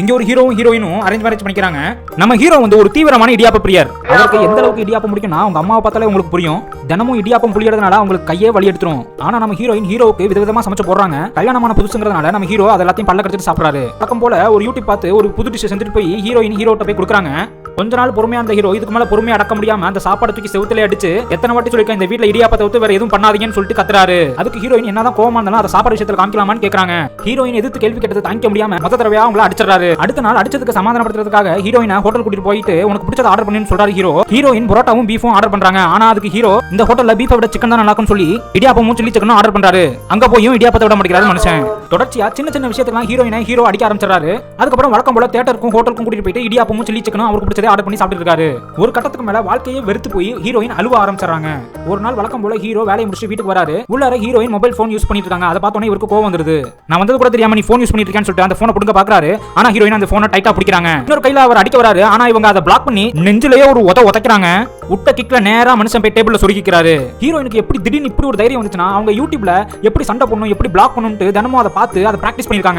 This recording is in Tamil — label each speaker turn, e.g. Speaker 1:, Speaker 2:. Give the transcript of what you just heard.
Speaker 1: இங்க ஒரு ஹீரோவும் ஹீரோயினும் அரேஞ்ச் மேரேஜ் பண்ணிக்கிறாங்க. நம்ம ஹீரோ வந்து ஒரு தீவிரமான இடியாப்ப பிரியர். அவருக்கு எந்த அளவுக்கு இடியாப்பம் பிடிக்கும்னா உங்க அம்மாவை பார்த்தாலே உங்களுக்கு புரியும். தினமும் இடியாப்பம் புளியறதுனால அவங்களுக்கு கையே வலி எடுத்துரும். ஆனா நம்ம ஹீரோயின் ஹீரோவுக்கு விதவிதமா சமைச்சு போடுறாங்க. கல்யாணமான புதுசுங்கிறதுனால நம்ம ஹீரோ அது எல்லாத்தையும் பல்ல கடிச்சிட்டு சாப்பிடுறாரு. பக்கம் போல ஒரு யூடியூப் பார்த்து ஒரு புது டிஷ் செஞ்சுட்டு போய் ஹீரோயின் ஹீரோட்ட போய் கொடுக்குறாங்க. கொஞ்ச நாள் பொறுமையா அந்த ஹீரோ இதுக்கு மேல பொறுமையா அடக்க முடியாம அந்த சாப்பாடு தூக்கி செவுத்துல அடிச்சு எத்தனை வாட்டி சொல்லிருக்க இந்த வீட்ல இடியாப்பத்தை தவிர்த்து வேற எதுவும் பண்ணாதீங்கன்னு சொல்லிட்டு கத்துறாரு. அதுக்கு ஹீரோயின் என்னதான் கோவமா இருந்தாலும் அதை சாப்பாடு விஷயத்துல காமிக்கலாமான்னு கேக்குறாங்க. ஹீரோயின் எதிர்த்து கேள்வி கேட்டது தாங்கிக்க முடியாம மொத்த தடவையா அவங்கள அடிச்சிடறாரு. அடுத்த நாள் அடிச்சதுக்கு சமாதானப்படுத்துறதுக்காக ஹீரோயினை ஹோட்டல் கூட்டிட்டு போயிட்டு உனக்கு பிடிச்சத ஆர்டர் பண்ணுன்னு சொல்றாரு ஹீரோ ஹீரோயின் பரோட்டாவும் பீஃபும் ஆர்டர் பண்றாங்க. ஆனா அதுக்கு ஹீரோ இந்த ஹோட்டல்ல பீஃபை விட சிக்கன் தான் நல்லாக்கும் சொல்லி இடியாப்பமும் சில்லி சிக்கனும் ஆர்டர் பண்றாரு. அங்க போயும் இடியாப்பத்தை விட மாட்டேங்கிறாரு மனுஷன். தொடர்ச்சியா சின்ன சின்ன விஷயத்துக்கு ஹீரோயினை ஹீரோ அடிக்க ஆரம்பிச்சிடறாரு. அதுக்கப்புறம் வழக்கம் போல தேட்டருக்கும் ஹோட்டலுக்கும் கூட்டிட்டு போயிட்டு இடியாப்பமும் சில்லி சிக்கனும் அவருக்கு பிடிச்சதே ஆர்டர் பண்ணி சாப்பிட்டு இருக்காரு. ஒரு கட்டத்துக்கு மேல வாழ்க்கையே வெறுத்து போய் ஹீரோயின் அழுவ ஆரம்பிச்சாங்க ஒரு நாள் வழக்கம் போல ஹீரோ வேலையை முடிச்சு வீட்டுக்கு வராரு. உள்ளார ஹீரோயின் மொபைல் போன் யூஸ் பண்ணிட்டு இருக்காங்க. அதை பார்த்தோன்னே இவருக்கு கோவம் வந்துருது. நான் வந்தது கூட தெரியாம நீ போன் யூஸ் பண்ணிட்டு இருக்கேன்னு சொல்லிட்டு அந்த போனை புடுங்க பாக்குறாரு. ஆனா ஹீரோயின் அந்த போனை டைட்டா பிடிக்கிறாங்க. இன்னொரு கையில அவர் அடிக்க வராரு. ஆனா இவங்க அதை பிளாக் பண்ணி நெஞ்சிலேயே ஒரு உத உதைக்கிறாங்க. விட்ட கிக்ல நேரா மனுஷன் போய் டேபிள்ல சொருகிக்கிறாரு ஹீரோயினுக்கு எப்படி திடீர்னு இப்படி ஒரு தைரியம் வந்துச்சுன்னா அவங்க யூடியூப்ல எப்படி சண்டை பண்ணும் எப்படி பிளாக் பண்ணணும்ட்டு தினமும் அதை பார்த்து அதை பிராக்டிஸ் பண்ணிருக்காங்க